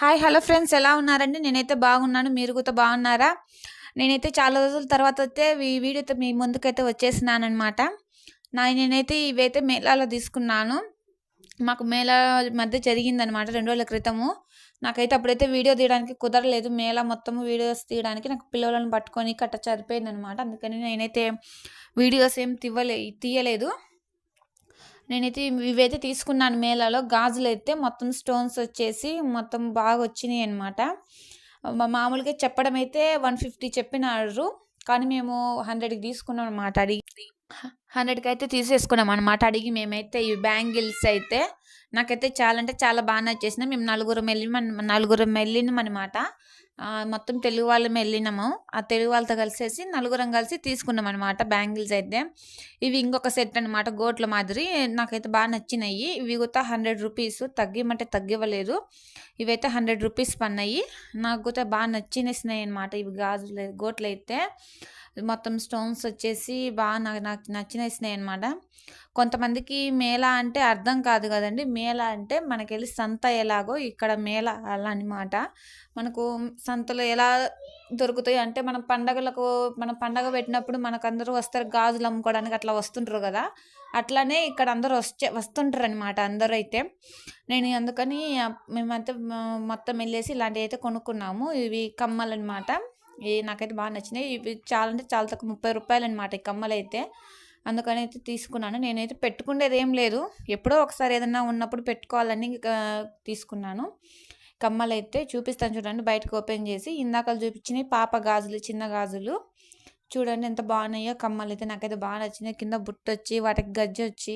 Hi hello friends ఎలా ఉన్నారండి? నేనైతే బాగున్నాను. మీరు కూడా బాగున్నారా? నేనైతే చాలా రోజుల తర్వాత అయితే ఈ వీడియోతో మీ ముందుకైతే వచ్చేసినాను అనమాట నా నేనైతే ఇవైతే మేళాలో తీసుకున్నాను. మాకు మేళా మధ్య జరిగిందనమాట రెండు రోజుల క్రితము. నాకైతే అప్పుడైతే వీడియో తీయడానికి కుదరలేదు. మేళా మొత్తం వీడియోస్ తీయడానికి నాకు పిల్లలను పట్టుకొని కట్ట చదిపోయింది అనమాట అందుకని నేనైతే వీడియోస్ ఏం తీయలే తీయలేదు. నేనైతే ఇవైతే తీసుకున్నాను మేళాలో. గాజులు అయితే మొత్తం స్టోన్స్ వచ్చేసి మొత్తం బాగా వచ్చినాయి అనమాట మామూలుగా చెప్పడం అయితే వన్ ఫిఫ్టీ చెప్పినారు. కానీ మేము హండ్రెడ్కి తీసుకున్నాం అనమాట అడిగి హండ్రెడ్కి అయితే తీసేసుకున్నాం అనమాట అడిగి మేమైతే ఈ బ్యాంగిల్స్ అయితే నాకైతే చాలా అంటే చాలా బాగా నచ్చేసింది మేము నలుగురం వెళ్ళిన నలుగురం వెళ్ళినాం అనమాట మొత్తం తెలుగు వాళ్ళం వెళ్ళినాము ఆ తెలుగు వాళ్ళతో కలిసేసి నలుగురం కలిసి తీసుకున్నాం అనమాట బ్యాంగిల్స్ అయితే. ఇవి ఇంకొక సెట్ అనమాట గోట్ల మాదిరి. నాకైతే బాగా నచ్చినాయి. ఇవి కూడా హండ్రెడ్ రూపీస్. తగ్గిమంటే తగ్గివ్వలేదు. ఇవైతే హండ్రెడ్ రూపీస్ పన్నాయి. నాకు కూడా బాగా నచ్చినేసినాయి అనమాట ఇవి గాజులు గోట్లు అయితే మొత్తం స్టోన్స్ వచ్చేసి బాగా నాకు నాకు నచ్చినేసినాయి అనమాట కొంతమందికి మేళ అంటే అర్థం కాదు కదండి. మేళ అంటే మనకి వెళ్ళి సంత ఎలాగో ఇక్కడ మేళ అలా అనమాట మనకు సంతలో ఎలా దొరుకుతాయి అంటే మనం పండగలకు మనం పండగ పెట్టినప్పుడు మనకు అందరూ వస్తారు గాజులు అమ్ముకోవడానికి అట్లా వస్తుంటారు కదా. అట్లానే ఇక్కడ అందరూ వచ్చే వస్తుంటారు అనమాట అందరూ అయితే నేను అందుకని మేమంతా మొత్తం వెళ్ళేసి ఇలాంటివి అయితే కొనుక్కున్నాము. ఇవి కమ్మలు అనమాట ఏ నాకైతే బాగా నచ్చినాయి. ఇవి చాలా అంటే చాలా తక్కువ ముప్పై రూపాయలు అనమాట ఈ కమ్మలు అయితే అందుకని అయితే తీసుకున్నాను. నేనైతే పెట్టుకునేది ఏం లేదు. ఎప్పుడో ఒకసారి ఏదన్నా ఉన్నప్పుడు పెట్టుకోవాలని తీసుకున్నాను. కమ్మలు అయితే చూపిస్తాను చూడండి. బయటకు ఓపెన్ చేసి ఇందాక చూపించినాయి. పాప గాజులు చిన్న గాజులు. చూడండి ఎంత బాగున్నాయో కమ్మలు అయితే నాకైతే బాగా నచ్చినాయి. కింద బుట్ట వచ్చి వాటికి గజ్జి వచ్చి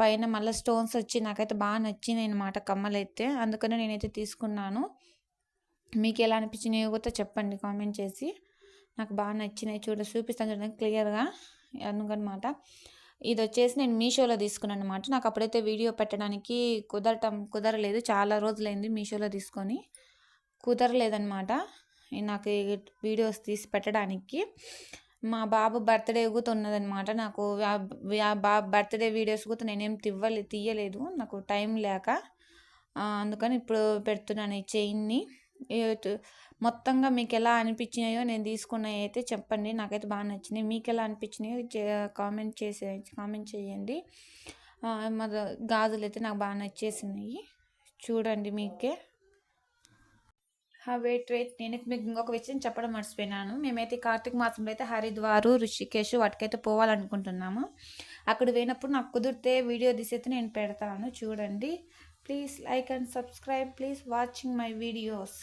పైన మళ్ళీ స్టోన్స్ వచ్చి నాకైతే బాగా నచ్చినాయి అనమాట కమ్మలు అయితే అందుకనే నేనైతే తీసుకున్నాను. మీకు ఎలా అనిపించినాయో కూడా చెప్పండి కామెంట్ చేసి. నాకు బాగా నచ్చినాయి. చూడ చూపిస్తాను చూడండి క్లియర్గా అందుకనమాట ఇది వచ్చేసి నేను మీషోలో తీసుకున్నాను అనమాట నాకు అప్పుడైతే వీడియో పెట్టడానికి కుదరటం కుదరలేదు. చాలా రోజులైంది మీషోలో తీసుకొని. కుదరలేదనమాట నాకు వీడియోస్ తీసి పెట్టడానికి. మా బాబు బర్త్డే కూడా ఉన్నదనమాట నాకు బాబు బర్త్డే వీడియోస్ కూడా నేనేం తివ్వలే తీయలేదు. నాకు టైం లేక అందుకని ఇప్పుడు పెడుతున్నాను ఈ చైన్ని. మొత్తంగా మీకు ఎలా అనిపించినాయో నేను తీసుకున్నవి అయితే చెప్పండి. నాకైతే బాగా నచ్చినాయి. మీకు ఎలా అనిపించినాయో కామెంట్ చేసే కామెంట్ చేయండి. మన గాజులు అయితే నాకు బాగా నచ్చేసినాయి. చూడండి మీకే. Wait wait. నేను మీకు ఇంకొక విషయం చెప్పడం మర్చిపోయినాను. మేమైతే కార్తీక మాసంలో అయితే హరిద్వారు ఋషికేశ్ వాటికైతే పోవాలనుకుంటున్నాము. అక్కడ పోయినప్పుడు నాకు కుదిరితే వీడియో తీసైతే నేను పెడతాను. చూడండి. Please like and subscribe. Please watching my videos.